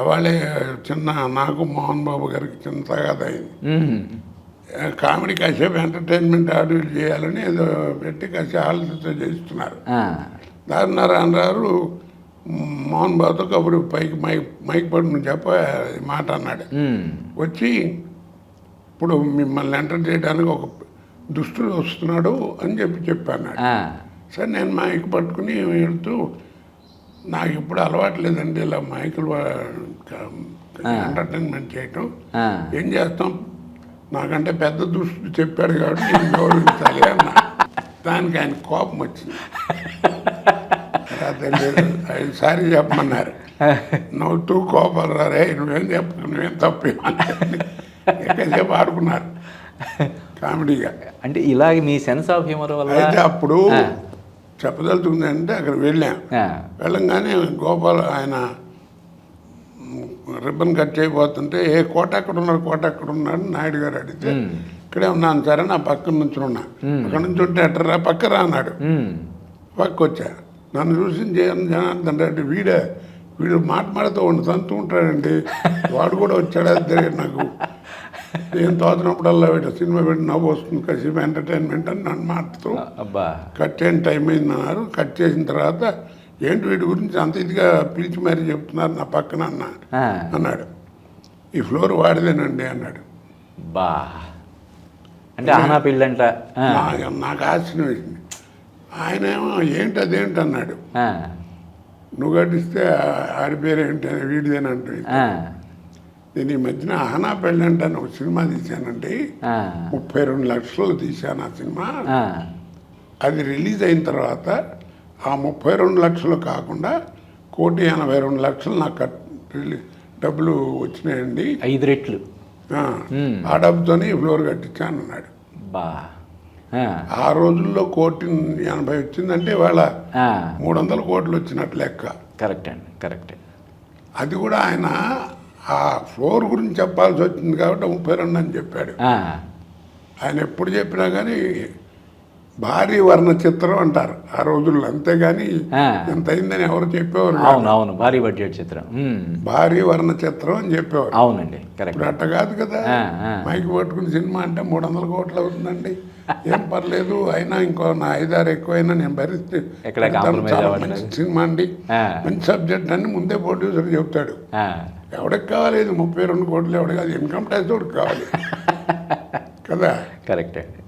వాళ్ళే చిన్న నాకు మోహన్ బాబు గారికి చిన్న తగాద అయింది. కామెడీ కాసేపు ఎంటర్టైన్మెంట్ ఆడియోలు చేయాలని ఏదో పెట్టి కాసేపు ఆలోచనతో చేస్తున్నారు. దారి నారాయణరావు మోహన్ బాబుతో కబురు పైకి మైక్ మైక్ పడి చెప్ప మాట అన్నాడు. వచ్చి ఇప్పుడు మిమ్మల్ని ఎంటర్ చేయడానికి ఒక దుస్తులు వస్తున్నాడు అని చెప్పి చెప్పాను. సరే నేను మైక్ పట్టుకుని వెళ్తూ నాకు ఇప్పుడు అలవాటు లేదండి ఇలా మైకులు ఎంటర్టైన్మెంట్ చేయటం. ఏం చేస్తాం? నాకంటే పెద్ద దుస్తులు చెప్పాడు కాబట్టి నేను గౌరవించాలి అన్న. దానికి ఆయన కోపం వచ్చింది. ఐదు సారి చెప్పమన్నారు. నవ్వుతూ కోపాలు రే నువ్వేం చెప్పు నువ్వేం తప్పు ఎక్కువసేపు ఆడుకున్నారు. కామెడీగా. అంటే ఇలాగ మీ సెన్స్ ఆఫ్ హ్యూమర్ వల్ల అప్పుడు ఆ. చెప్పదలుచుకుంది అంటే అక్కడ వెళ్ళాం. వెళ్ళంగానే గోపాల్ ఆయన రిబ్బన్ కట్ చేయబోతుంటే ఏ కోట ఎక్కడ ఉన్నారు కోట ఎక్కడ ఉన్నాడు నాయుడు గారు అడిగితే ఇక్కడే ఉన్నాను సరే నా పక్కన నుంచి ఉన్నా అక్కడ నుంచి ఉంటే ఎట్టరా? పక్క రా అన్నాడు. పక్క వచ్చా నన్ను చూసి జనార్దన్ రెడ్డి వీడే వీడు మాట మాటతో ఉండి తంతూ ఉంటాడండి. వాడు కూడా వచ్చాడు? నాకు. ఏం తోచినప్పుడల్లా వీడు సినిమా పెట్టి నవ్వు వస్తుంది కాసేపు ఎంటర్టైన్మెంట్ అని నన్ను మాటతో అబ్బా. కట్ చేయని టైం అయింది అన్నారు. కట్ చేసిన తర్వాత ఏంటి వీటి గురించి అంత ఇదిగా పిలిచి మరీ చెప్తున్నారు నా పక్కన అన్న. అన్నాడు. ఈ ఫ్లోర్ వాడిదేనండి అన్నాడు. బా. అంటే ఆనా. నా- నాకు ఆశ్చర్యం వేసింది. ఆయన ఏమో ఏంటి అదేంటి అన్నాడు. నువ్వు కట్టిస్తే ఆడి పేరు ఏంటి అని వీడిదేనంటే. నేను ఈ మధ్యన ఆహనా పెళ్ళి అంటే ఒక సినిమా తీశానండి. ముప్పై రెండు లక్షలు తీశాను ఆ సినిమా. అది రిలీజ్ అయిన తర్వాత ఆ ముప్పై రెండు లక్షలు కాకుండా కోటి ఎనభై రెండు లక్షలు నాకు డబ్బులు వచ్చినాయండి. ఐదు రెట్లు. ఆ, డబ్బుతోనే ఫ్లోర్ కట్టించాను అన్నాడు. బా. ఆ. రోజుల్లో కోటి ఎనభై వచ్చిందంటే వాళ్ళ. మూడు వందల కోట్లు వచ్చినట్టు లెక్క. కరెక్ట్ అండి కరెక్ట్. అది కూడా ఆయన ఆ ఫ్లోర్ గురించి చెప్పాల్సి వచ్చింది కాబట్టి ముప్పై రెండు అని చెప్పాడు. ఆయన ఎప్పుడు చెప్పినా కానీ భారీ వర్ణ చిత్రం అంటారు. ఆ రోజుల్లో అంతేగాని. ఎంత అయిందని ఎవరు చెప్పేవారు. అవును అవును. భారీ బడ్జెట్ చిత్రం. భారీ వర్ణ చిత్రం అని చెప్పేవారు. అవునండి కరెక్ట్. ఇప్పుడు అట్ట కాదు కదా. మైక్ పట్టుకుని సినిమా అంటే మూడు వందల కోట్లు అవుతుందండి. ఏం పర్లేదు అయినా ఇంకో నా ఐదారు ఎక్కువైనా నేను భరిస్తే సినిమా అండి. మంచి సబ్జెక్ట్ అని ముందే ప్రొడ్యూసర్ చెప్తాడు. ఎవడికి కావాలి? ఇది ముప్పై రెండు కోట్లు ఎవడికి కాదు ఇన్కమ్ ట్యాక్స్ కావాలి. కదా. కరెక్ట్ అండి.